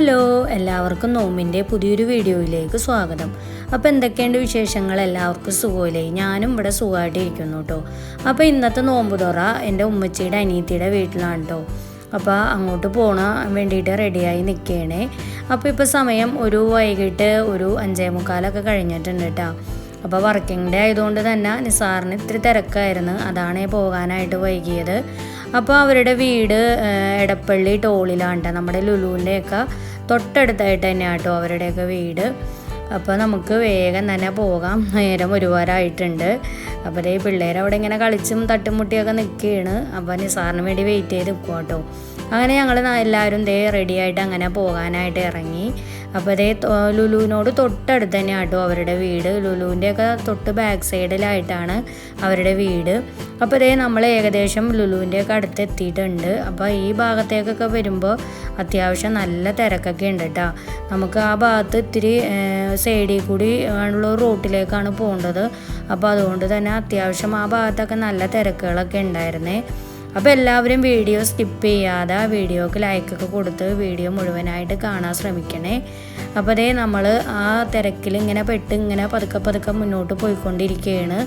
Hello എല്ലാവർക്കും നോമിന്റെ പുതിയൊരു വീഡിയോയിലേക്ക് സ്വാഗതം. അപ്പോൾ എന്തൊക്കെയുണ്ട് വിശേഷങ്ങൾ? എല്ലാവർക്കും സുഖമില്ലേ? ഞാനും ഇവിടെ സുഖമായിട്ടിരിക്കുന്നു കേട്ടോ. അപ്പോൾ ഇന്നത്തെ നോമ്പ് തുറ എന്റെ ഉമ്മച്ചിയുടെ അനിയത്തിയുടെ വീട്ടിലാണ് കേട്ടോ. അപ്പോൾ അങ്ങോട്ട് പോണ വേണ്ടിയിട്ട് റെഡിയായി നിൽക്കുകയാണേ അപ്പോൾ ഇപ്പോൾ സമയം ഒരു വൈകിട്ട് ഒരു അഞ്ചേ മുക്കാലൊക്കെ കഴിഞ്ഞിട്ടുണ്ട് കേട്ടോ. അപ്പോൾ വർക്കിംഗ് ഡേ ആയതുകൊണ്ട് തന്നെ നിസാറിന് ഇത്തിരി തിരക്കായിരുന്നു. അതാണ് പോകാനായിട്ട് വൈകിയത്. അപ്പോൾ അവരുടെ വീട് എടപ്പള്ളി ടോളിലാണ്. നമ്മുടെ ലുലുവിന്റെയൊക്കെ തൊട്ടടുത്തായിട്ട് തന്നെയാണ് കേട്ടോ അവരുടെയൊക്കെ വീട്. അപ്പോൾ നമുക്ക് വേഗം തന്നെ പോകാം. നേരം ഒരുപാടായിട്ടുണ്ട്. അപ്പോൾ ഈ പിള്ളേർ അവിടെ ഇങ്ങനെ കളിച്ചും തട്ടുമുട്ടിയൊക്കെ നിൽക്കുകയാണ്. അപ്പോൾ നിസാറിന് വേണ്ടി വെയിറ്റ് ചെയ്ത് നിൽക്കുക കേട്ടോ അങ്ങനെ ഞങ്ങൾ എല്ലാവരും ദേ റെഡിയായിട്ട് അങ്ങനെ പോകാനായിട്ട് ഇറങ്ങി. അപ്പോൾ അതേ ലുലുവിനോട് തൊട്ടടുത്ത് തന്നെ ആട്ടോ അവരുടെ വീട്. ലുലുവിന്റെയൊക്കെ തൊട്ട് ബാക്ക് സൈഡിലായിട്ടാണ് അവരുടെ വീട്. അപ്പോൾ അതേ നമ്മൾ ഏകദേശം ലുലുവിന്റെയൊക്കെ അടുത്ത് എത്തിയിട്ടുണ്ട് അപ്പോൾ ഈ ഭാഗത്തേക്കൊക്കെ വരുമ്പോൾ അത്യാവശ്യം നല്ല തിരക്കൊക്കെ ഉണ്ട് കേട്ടോ നമുക്ക് ആ ഭാഗത്ത് ഇത്തിരി സൈഡിൽ കൂടി ഉള്ള റൂട്ടിലേക്കാണ് പോകേണ്ടത്. അപ്പോൾ അതുകൊണ്ട് തന്നെ അത്യാവശ്യം ആ ഭാഗത്തൊക്കെ നല്ല തിരക്കുകളൊക്കെ ഉണ്ടായിരുന്നേ. അപ്പോൾ എല്ലാവരും വീഡിയോ സ്കിപ്പ് ചെയ്യാതെ വീഡിയോക്ക് ലൈക്കൊക്കെ കൊടുത്ത് വീഡിയോ മുഴുവനായിട്ട് കാണാൻ ശ്രമിക്കണേ. അപ്പോൾ അതേ നമ്മൾ ആ തിരക്കിൽ ഇങ്ങനെ പെട്ട് ഇങ്ങനെ പതുക്കെ പതുക്കെ മുന്നോട്ട് പോയിക്കൊണ്ടിരിക്കുകയാണ്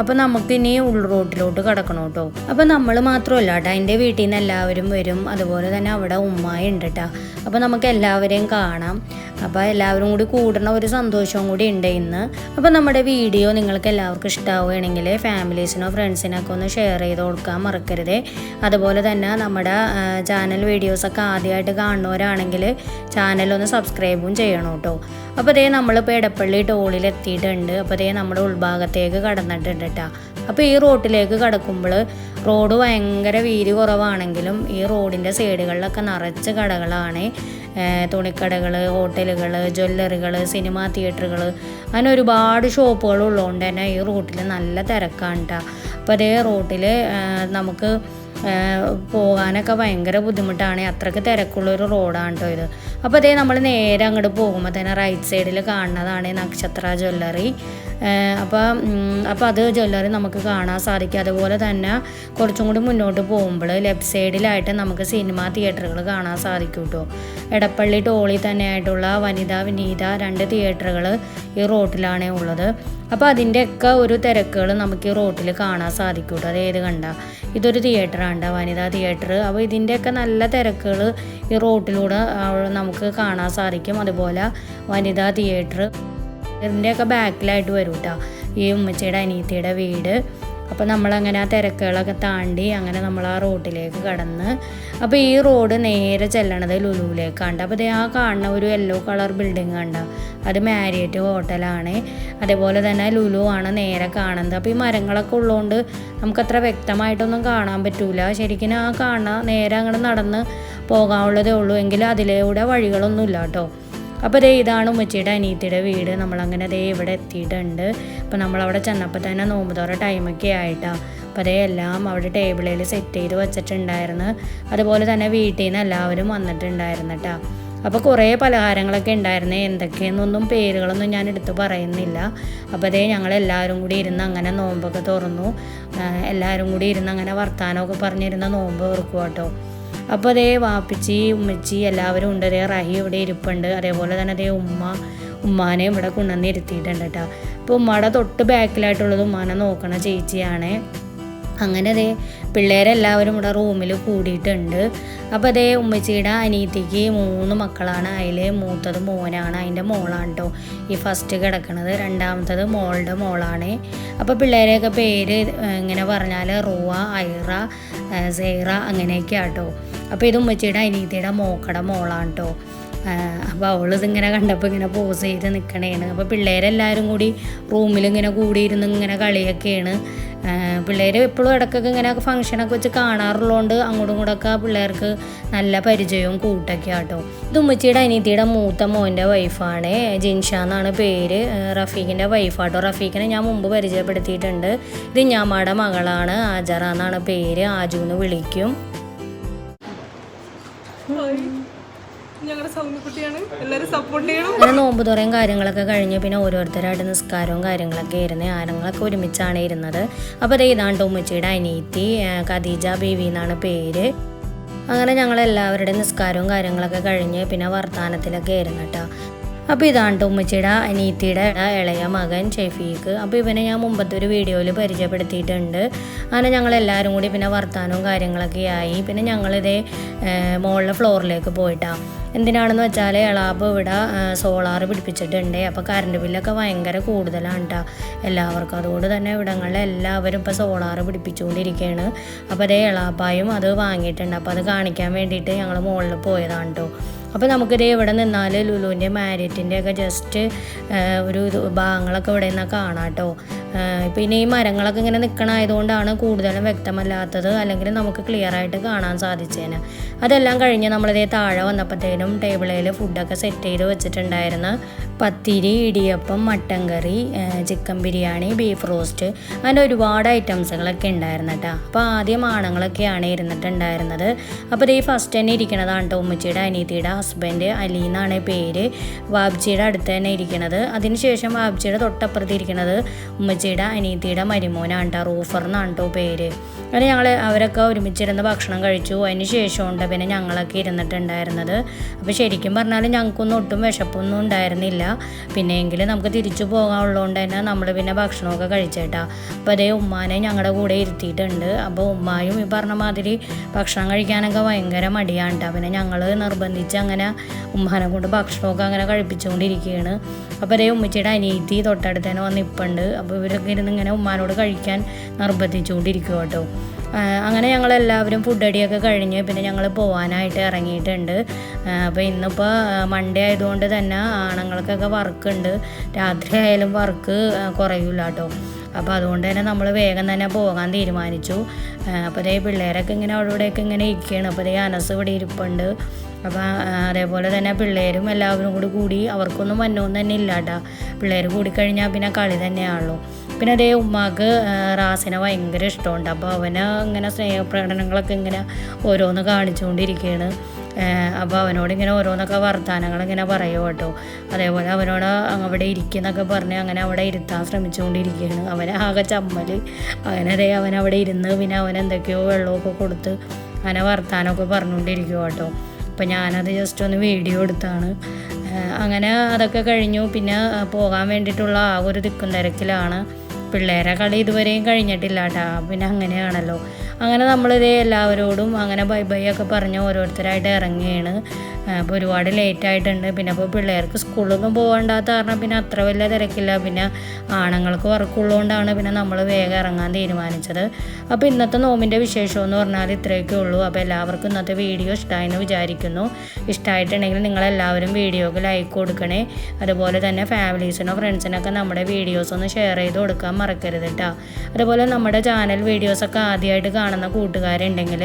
അപ്പോൾ നമുക്ക് ഇനി ഉൾ റോട്ടിലോട്ട് കിടക്കണം കേട്ടോ. അപ്പോൾ നമ്മൾ മാത്രമല്ല കേട്ടോ എന്റെ വീട്ടിൽ നിന്ന് എല്ലാവരും വരും. അതുപോലെ തന്നെ അവിടെ ഉമ്മായി ഉണ്ട് കേട്ടോ അപ്പോൾ നമുക്ക് എല്ലാവരെയും കാണാം. അപ്പോൾ എല്ലാവരും കൂടി കൂടണ ഒരു സന്തോഷവും കൂടി ഉണ്ട് ഇന്ന്. അപ്പോൾ നമ്മുടെ വീഡിയോ നിങ്ങൾക്ക് എല്ലാവർക്കും ഇഷ്ടമാവുകയാണെങ്കിൽ ഫാമിലീസിനോ ഫ്രണ്ട്സിനൊക്കെ ഒന്ന് ഷെയർ ചെയ്ത് കൊടുക്കാൻ മറക്കരുത്. അതുപോലെ തന്നെ നമ്മുടെ ചാനൽ വീഡിയോസൊക്കെ ആദ്യമായിട്ട് കാണുന്നവരാണെങ്കിൽ ചാനലൊന്ന് സബ്സ്ക്രൈബും ചെയ്യണം കേട്ടോ. അപ്പോൾ അതേ നമ്മളിപ്പോൾ ഇടപ്പള്ളി ടോളിൽ എത്തിയിട്ടുണ്ട് അപ്പോൾ അതേ നമ്മുടെ ഉൾഭാഗത്തേക്ക് കടന്നിട്ടുണ്ട്. കേട്ടോ അപ്പോൾ ഈ റോട്ടിലേക്ക് കടക്കുമ്പോൾ റോഡ് ഭയങ്കര വീതി കുറവാണെങ്കിലും ഈ റോഡിന്റെ സൈഡുകളിലൊക്കെ നിറച്ച് കടകളാണ്. തുണിക്കടകൾ ഹോട്ടലുകൾ ജ്വല്ലറികൾ സിനിമാ തിയേറ്ററുകൾ അങ്ങനെ ഒരുപാട് ഷോപ്പുകൾ ഉള്ളതുകൊണ്ട് തന്നെ ഈ റൂട്ടിൽ നല്ല തിരക്കാണ് കേട്ടോ അപ്പോൾ അതേ റൂട്ടിൽ നമുക്ക് പോകാനൊക്കെ ഭയങ്കര ബുദ്ധിമുട്ടാണ്. അത്രയ്ക്ക് തിരക്കുള്ളൊരു റോഡാണ് കേട്ടോ ഇത്. അപ്പോൾ അതേ നമ്മൾ നേരെ അങ്ങോട്ട് പോകുമ്പോൾ തന്നെ റൈറ്റ് സൈഡിൽ കാണുന്നതാണ് നക്ഷത്ര ജ്വല്ലറി. അപ്പോൾ അപ്പോൾ അത് ജ്വല്ലറി നമുക്ക് കാണാൻ സാധിക്കും. അതുപോലെ തന്നെ കുറച്ചും കൂടി മുന്നോട്ട് പോകുമ്പോൾ ലെഫ്റ്റ് സൈഡിലായിട്ട് നമുക്ക് സിനിമ തിയേറ്ററുകൾ കാണാൻ സാധിക്കും കേട്ടോ എടപ്പള്ളി ടോളിൽ തന്നെയായിട്ടുള്ള വനിത വിനീത രണ്ട് തിയേറ്ററുകൾ ഈ റോട്ടിലാണ് ഉള്ളത്. അപ്പോൾ അതിന്റെയൊക്കെ ഒരു തിരക്കുകൾ നമുക്ക് ഈ റോട്ടിൽ കാണാൻ സാധിക്കും കേട്ടോ അത് കണ്ട? ഇതൊരു തിയേറ്ററാണ് വനിതാ തിയേറ്റർ. അപ്പോൾ ഇതിന്റെയൊക്കെ നല്ല തിരക്കുകൾ ഈ റോട്ടിലൂടെ നമുക്ക് കാണാൻ സാധിക്കും. അതുപോലെ വനിതാ തിയേറ്റർ. ഇതിന്റെയൊക്കെ ബാക്കിലായിട്ട് വരും കേട്ടോ ഈ ഉമ്മച്ചിയുടെ അനിയത്തിയുടെ വീട്. അപ്പോൾ നമ്മളങ്ങനെ ആ തിരക്കുകളൊക്കെ താണ്ടി അങ്ങനെ നമ്മൾ ആ റോഡിലേക്ക് കടന്ന് അപ്പോൾ ഈ റോഡ് നേരെ ചെല്ലണത് ലുലുവിലേക്ക് കണ്ട അപ്പോൾ ആ കാണുന്ന ഒരു യെല്ലോ കളർ ബിൽഡിംഗ് കണ്ട? അത് മാരിയറ്റ് ഹോട്ടലാണ്. അതേപോലെ തന്നെ ലുലു ആണ് നേരെ കാണുന്നത്. അപ്പോൾ ഈ മരങ്ങളൊക്കെ ഉള്ളതുകൊണ്ട് നമുക്കത്ര വ്യക്തമായിട്ടൊന്നും കാണാൻ പറ്റൂല. ശരിക്കും ആ കാണുന്ന നേരെ അങ്ങോട്ട് നടന്ന് പോകാനുള്ളതേ ഉള്ളൂ. എങ്കിലും അതിലൂടെ വഴികളൊന്നുമില്ല കേട്ടോ. അപ്പോൾ ദേ ഇതാണ് ഉമ്മച്ചിയുടെ അനിയത്തിയുടെ വീട്. നമ്മളങ്ങനെ ദേ ഇവിടെ എത്തിയിട്ടുണ്ട്. അപ്പോൾ നമ്മളവിടെ ചെന്നപ്പോൾ തന്നെ നോമ്പ് തുറ ടൈമൊക്കെ ആയിട്ടാണ് അപ്പോൾ അതേ എല്ലാം അവിടെ ടേബിളിൽ സെറ്റ് ചെയ്ത് വെച്ചിട്ടുണ്ടായിരുന്നു. അതുപോലെ തന്നെ വീട്ടിൽ നിന്ന് എല്ലാവരും വന്നിട്ടുണ്ടായിരുന്നു കേട്ടോ അപ്പോൾ കുറേ പലഹാരങ്ങളൊക്കെ ഉണ്ടായിരുന്നേ. എന്തൊക്കെയെന്നൊന്നും പേരുകളൊന്നും ഞാൻ എടുത്ത് പറയുന്നില്ല. അപ്പോൾ അതേ ഞങ്ങൾ എല്ലാവരും കൂടി ഇരുന്ന് അങ്ങനെ നോമ്പൊക്കെ തുറന്നു. എല്ലാവരും കൂടി ഇരുന്ന് അങ്ങനെ വർത്താനമൊക്കെ പറഞ്ഞിരുന്ന നോമ്പ് ഓർക്കുക കേട്ടോ അപ്പോൾ അതേ വാപ്പിച്ചി ഉമ്മച്ചി എല്ലാവരും ഉണ്ട്. അതേ റഹി ഇവിടെ ഇരിപ്പുണ്ട്. അതേപോലെ തന്നെ അതേ ഉമ്മ ഉമ്മാനെ ഇവിടെ കൊണ്ടുവന്ന് ഇരുത്തിയിട്ടുണ്ട് കേട്ടോ. അപ്പോൾ ഉമ്മയുടെ തൊട്ട് ബാക്കിലായിട്ടുള്ളത് ഉമ്മാനെ നോക്കണ ചേച്ചിയാണ്. അങ്ങനെ അതേ പിള്ളേരെല്ലാവരും ഇവിടെ റൂമിൽ കൂടിയിട്ടുണ്ട്. അപ്പോൾ അതേ ഉമ്മച്ചിയുടെ അനിയത്തിക്ക് മൂന്ന് മക്കളാണ്. അതിൽ മൂത്തത് മോനാണ്. അതിന്റെ മോളാണ് കേട്ടോ ഈ ഫസ്റ്റ് കിടക്കണത്. രണ്ടാമത്തത് മോളുടെ മോളാണ്. അപ്പോൾ പിള്ളേരെയൊക്കെ പേര് ഇങ്ങനെ പറഞ്ഞാൽ റുവ ഐറ സേറ സൈറ അങ്ങനെയൊക്കെ ആട്ടോ അപ്പോൾ ഇത് ഉമ്മച്ചിയുടെ അനിയത്തിയുടെ മോക്കടെ മോളാണ് കേട്ടോ അപ്പോൾ അവൾ ഇതിങ്ങനെ കണ്ടപ്പോൾ ഇങ്ങനെ പോസ് ചെയ്ത് നിൽക്കണേണ് അപ്പോൾ പിള്ളേരെല്ലാവരും കൂടി റൂമിൽ ഇങ്ങനെ കൂടിയിരുന്ന് ഇങ്ങനെ കളിയൊക്കെയാണ്. പിള്ളേർ എപ്പോഴും ഇടയ്ക്കൊക്കെ ഇങ്ങനെ ഫംഗ്ഷനൊക്കെ വെച്ച് കാണാറുള്ളതുകൊണ്ട് അങ്ങോട്ടും ഇങ്ങോട്ടൊക്കെ പിള്ളേർക്ക് നല്ല പരിചയവും കൂട്ടൊക്കെ ആട്ടോ. ഇത് ഉമ്മച്ചിയുടെ അനിയത്തിയുടെ മൂത്ത മോന്റെ വൈഫാണ് ജിൻഷ എന്നാണ് പേര്. റഫീഖിന്റെ വൈഫാട്ടോ റഫീഖിനെ ഞാൻ മുമ്പ് പരിചയപ്പെടുത്തിയിട്ടുണ്ട്. ഇത് ഞാമ്മയുടെ മകളാണ്. ആജറ എന്നാണ് പേര്. ആജു എന്ന് വിളിക്കും സപ്പോർട്ട് അങ്ങനെ നോമ്പ് തുറയും കാര്യങ്ങളൊക്കെ കഴിഞ്ഞ് പിന്നെ ഓരോരുത്തരായിട്ട് നിസ്കാരവും കാര്യങ്ങളൊക്കെ ഇരുന്ന് ആരങ്ങളൊക്കെ ഒരുമിച്ചാണ് ഇരുന്നത്. അപ്പോൾ ദേ ഇതാണ് ഉമ്മച്ചിയുടെ അനീത്തി ആ, ഖദീജ ബേബി എന്നാണ് പേര്. അങ്ങനെ ഞങ്ങൾ എല്ലാവരുടെയും നിസ്കാരവും കാര്യങ്ങളൊക്കെ കഴിഞ്ഞ് പിന്നെ വർത്തമാനത്തിലൊക്കെ ആയിരുന്നു കേട്ടോ. അപ്പോൾ ഇതാണ് ഉമ്മച്ചിയുടെ അനീത്തിയുടെ ഇളയ മകൻ ഷെഫീഖ്. അപ്പോൾ ഇവനെ ഞാൻ മുമ്പത്തെ ഒരു വീഡിയോയിൽ പരിചയപ്പെടുത്തിയിട്ടുണ്ട്. അങ്ങനെ ഞങ്ങൾ എല്ലാവരും കൂടി പിന്നെ വർത്താനവും കാര്യങ്ങളൊക്കെ ആയി. പിന്നെ ഞങ്ങളിതേ മുകളിലെ ഫ്ലോറിലേക്ക് പോയിട്ടാണ് എന്തിനാണെന്ന് വെച്ചാൽ എളാബ് ഇവിടെ സോളാർ പിടിപ്പിച്ചിട്ടുണ്ട്. അപ്പോൾ കറണ്ട് ബില്ലൊക്കെ ഭയങ്കര കൂടുതലാണ് കേട്ടോ എല്ലാവർക്കും അതുകൊണ്ട് തന്നെ ഇവിടങ്ങളിൽ എല്ലാവരും ഇപ്പോൾ സോളാർ പിടിപ്പിച്ചുകൊണ്ടിരിക്കുകയാണ് അപ്പോൾ അതേ എളാപ്പായും അത് വാങ്ങിയിട്ടുണ്ട്. അപ്പോൾ അത് കാണിക്കാൻ വേണ്ടിയിട്ട് ഞങ്ങൾ മുകളിൽ പോയതാണ് കേട്ടോ അപ്പോൾ നമുക്കിത് ഇവിടെ നിന്നാൽ ലുലുവിന്റെ മാരിയറ്റിന്റെ ഒക്കെ ജസ്റ്റ് ഒരു ഭാഗങ്ങളൊക്കെ ഇവിടെ നിന്നാൽ കാണാം കേട്ടോ പിന്നെ ഈ മരങ്ങളൊക്കെ ഇങ്ങനെ നിൽക്കണമായതുകൊണ്ടാണ് കൂടുതലും വ്യക്തമല്ലാത്തത് അല്ലെങ്കിൽ നമുക്ക് ക്ലിയർ ആയിട്ട് കാണാൻ സാധിച്ചേന്. അതെല്ലാം കഴിഞ്ഞ് നമ്മളിതേ താഴെ വന്നപ്പോഴത്തേനും ടേബിളിൽ ഫുഡൊക്കെ സെറ്റ് ചെയ്ത് വെച്ചിട്ടുണ്ടായിരുന്നു പത്തിരി idiyappam mutton curry chicken biryani beef roast അങ്ങനെ ഒരുപാട് ഐറ്റംസുകളൊക്കെ ഉണ്ടായിരുന്നു കേട്ടോ. അപ്പോൾ ആദ്യം ആണുങ്ങളൊക്കെയാണ് ഇരുന്നിട്ടുണ്ടായിരുന്നത്. അപ്പോൾ ഈ ഫസ്റ്റ് തന്നെ ഇരിക്കണതാണ് കേട്ടോ ഉമ്മച്ചിയുടെ അനീതിയുടെ ഹസ്ബൻഡ് അലി എന്നാണ് പേര്. വാബ്ജിയുടെ അടുത്ത് തന്നെ ഇരിക്കണത്. അതിനുശേഷം വാബ്ജിയുടെ തൊട്ടപ്പുറത്ത് ഇരിക്കണത് ഉമ്മച്ചിയുടെ അനീതിയുടെ മരുമോനാണ് കേട്ടോ റൂഫർ എന്നാണ് കേട്ടോ പേര്. അങ്ങനെ ഞങ്ങൾ അവരൊക്കെ ഒരുമിച്ചിരുന്ന് ഭക്ഷണം കഴിച്ചു. അതിന് ശേഷമുണ്ട് പിന്നെ ഞങ്ങളൊക്കെ ഇരുന്നിട്ടുണ്ടായിരുന്നത്. അപ്പോൾ ശരിക്കും പറഞ്ഞാൽ ഞങ്ങൾക്കൊന്നും ഒട്ടും വിശപ്പൊന്നും ഉണ്ടായിരുന്നില്ല. പിന്നെ എങ്കിലും നമുക്ക് തിരിച്ചു പോകാനുള്ളതുകൊണ്ട് തന്നെ നമ്മൾ പിന്നെ ഭക്ഷണമൊക്കെ കഴിച്ചേട്ടാ. അപ്പോൾ അതേ ഉമ്മാനെ ഞങ്ങളുടെ കൂടെ ഇരുത്തിയിട്ടുണ്ട്. അപ്പോൾ ഉമ്മായും ഈ പറഞ്ഞ മാതിരി ഭക്ഷണം കഴിക്കാനൊക്കെ ഭയങ്കര മടിയാണ് കേട്ടോ പിന്നെ ഞങ്ങൾ നിർബന്ധിച്ച് അങ്ങനെ ഉമ്മാനെ കൊണ്ട് ഭക്ഷണമൊക്കെ അങ്ങനെ കഴിപ്പിച്ചുകൊണ്ടിരിക്കുകയാണ് അപ്പോൾ അതേ ഉമ്മച്ചിയുടെ അനിയത്തി തൊട്ടടുത്ത് തന്നെ അപ്പോൾ ഇവരൊക്കെ ഇരുന്ന് ഇങ്ങനെ ഉമ്മാനോട് കഴിക്കാൻ നിർബന്ധിച്ചുകൊണ്ടിരിക്കും കേട്ടോ. അങ്ങനെ ഞങ്ങളെല്ലാവരും ഫുഡ് അടിയൊക്കെ കഴിഞ്ഞ് പിന്നെ ഞങ്ങൾ പോകാനായിട്ട് ഇറങ്ങിയിട്ടുണ്ട്. അപ്പോൾ ഇന്നിപ്പോൾ മൺഡേ ആയതുകൊണ്ട് തന്നെ ആണുങ്ങൾക്കൊക്കെ വർക്ക് ഉണ്ട്. രാത്രി ആയാലും വർക്ക് കുറയൂല കേട്ടോ അപ്പോൾ അതുകൊണ്ട് തന്നെ നമ്മൾ വേഗം തന്നെ പോകാൻ തീരുമാനിച്ചു. അപ്പോൾ അതേ പിള്ളേരൊക്കെ ഇങ്ങനെ അവിടെ ഇവിടെയൊക്കെ ഇങ്ങനെ ഇരിക്കുകയാണ് അപ്പോൾ അതേ അനസ് ഇവിടെ ഇരിപ്പുണ്ട്. അപ്പോൾ അതേപോലെ തന്നെ പിള്ളേരും എല്ലാവരും കൂടി കൂടി അവർക്കൊന്നും വന്നൊന്നും തന്നെ ഇല്ല കേട്ടോ പിള്ളേർ കൂടിക്കഴിഞ്ഞാൽ പിന്നെ കളി തന്നെയാണല്ലോ. പിന്നെ അതേ ഉമ്മാക്ക് റാസിനെ ഭയങ്കര ഇഷ്ടമുണ്ട്. അപ്പോൾ അവന് ഇങ്ങനെ സ്നേഹപ്രകടനങ്ങളൊക്കെ ഇങ്ങനെ ഓരോന്ന് കാണിച്ചുകൊണ്ടിരിക്കുകയാണ് അപ്പോൾ അവനോട് ഇങ്ങനെ ഓരോന്നൊക്കെ വർത്തമാനങ്ങൾ ഇങ്ങനെ പറയുമോ കേട്ടോ. അതേപോലെ അവനോട് അവിടെ ഇരിക്കുന്നൊക്കെ പറഞ്ഞ് അങ്ങനെ അവിടെ ഇരുത്താൻ ശ്രമിച്ചുകൊണ്ടിരിക്കുകയാണ് അവനെ ആകെ ചമ്മൽ അവനതേ അവൻ അവിടെ ഇരുന്ന് പിന്നെ അവൻ എന്തൊക്കെയോ വെള്ളമൊക്കെ കൊടുത്ത് അങ്ങനെ വർത്താനമൊക്കെ പറഞ്ഞുകൊണ്ടിരിക്കുമോ കേട്ടോ. അപ്പോൾ ഞാനത് ജസ്റ്റ് ഒന്ന് വീഡിയോ എടുത്താണ്. അങ്ങനെ അതൊക്കെ കഴിഞ്ഞു. പിന്നെ പോകാൻ വേണ്ടിയിട്ടുള്ള ആ ഒരു തിക്കും തിരക്കിലാണ്. പിള്ളേരെ കളി ഇതുവരെയും കഴിഞ്ഞിട്ടില്ല ടാ പിന്നെ അങ്ങനെയാണല്ലോ. അങ്ങനെ നമ്മളിതേ എല്ലാവരോടും അങ്ങനെ ബൈ ബൈ ഒക്കെ പറഞ്ഞ് ഓരോരുത്തരായിട്ട് ഇറങ്ങുകയാണ്. അപ്പോൾ ഒരുപാട് ലേറ്റ് ആയിട്ടുണ്ട്. പിന്നെ അപ്പോൾ പിള്ളേർക്ക് സ്കൂളിലൊന്നും പോകണ്ടാത്ത കാരണം പിന്നെ അത്ര വലിയ തിരക്കില്ല. പിന്നെ ആണുങ്ങൾക്ക് വർക്കുള്ളതുകൊണ്ടാണ് പിന്നെ നമ്മൾ വേഗം ഇറങ്ങാൻ തീരുമാനിച്ചത്. അപ്പോൾ ഇന്നത്തെ നോമിന്റെ വിശേഷം എന്ന് പറഞ്ഞാൽ ഇത്രയൊക്കെ ഉള്ളൂ. അപ്പോൾ എല്ലാവർക്കും ഇന്നത്തെ വീഡിയോ ഇഷ്ടമായെന്ന് വിചാരിക്കുന്നു. ഇഷ്ടമായിട്ടുണ്ടെങ്കിൽ നിങ്ങളെല്ലാവരും വീഡിയോക്ക് ലൈക്ക് കൊടുക്കണേ. അതുപോലെ തന്നെ ഫാമിലീസിനോ ഫ്രണ്ട്സിനൊക്കെ നമ്മുടെ വീഡിയോസ് ഒന്ന് ഷെയർ ചെയ്ത് കൊടുക്കാൻ മറക്കരുത് കേട്ടോ അതുപോലെ നമ്മുടെ ചാനൽ വീഡിയോസൊക്കെ ആദ്യമായിട്ട് കാണുന്ന കൂട്ടുകാരുണ്ടെങ്കിൽ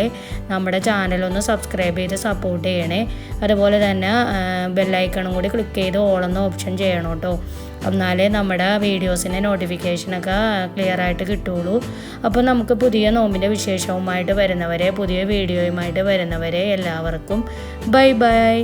നമ്മുടെ ചാനലൊന്ന് സബ്സ്ക്രൈബ് ചെയ്ത് സപ്പോർട്ട് ചെയ്യണേ. അതുപോലെ തന്നെ ബെല്ലൈക്കണും കൂടി ക്ലിക്ക് ചെയ്ത് ഓളെന്ന ഓപ്ഷൻ ചെയ്യണം കേട്ടോ. എന്നാലേ നമ്മുടെ വീഡിയോസിന്റെ നോട്ടിഫിക്കേഷനൊക്കെ ക്ലിയർ ആയിട്ട് കിട്ടുള്ളൂ. അപ്പോൾ നമുക്ക് പുതിയ നോമ്പിന്റെ വിശേഷവുമായിട്ട് വരുന്നവരെ പുതിയ വീഡിയോയുമായിട്ട് വരുന്നവരെ എല്ലാവർക്കും ബൈ ബൈ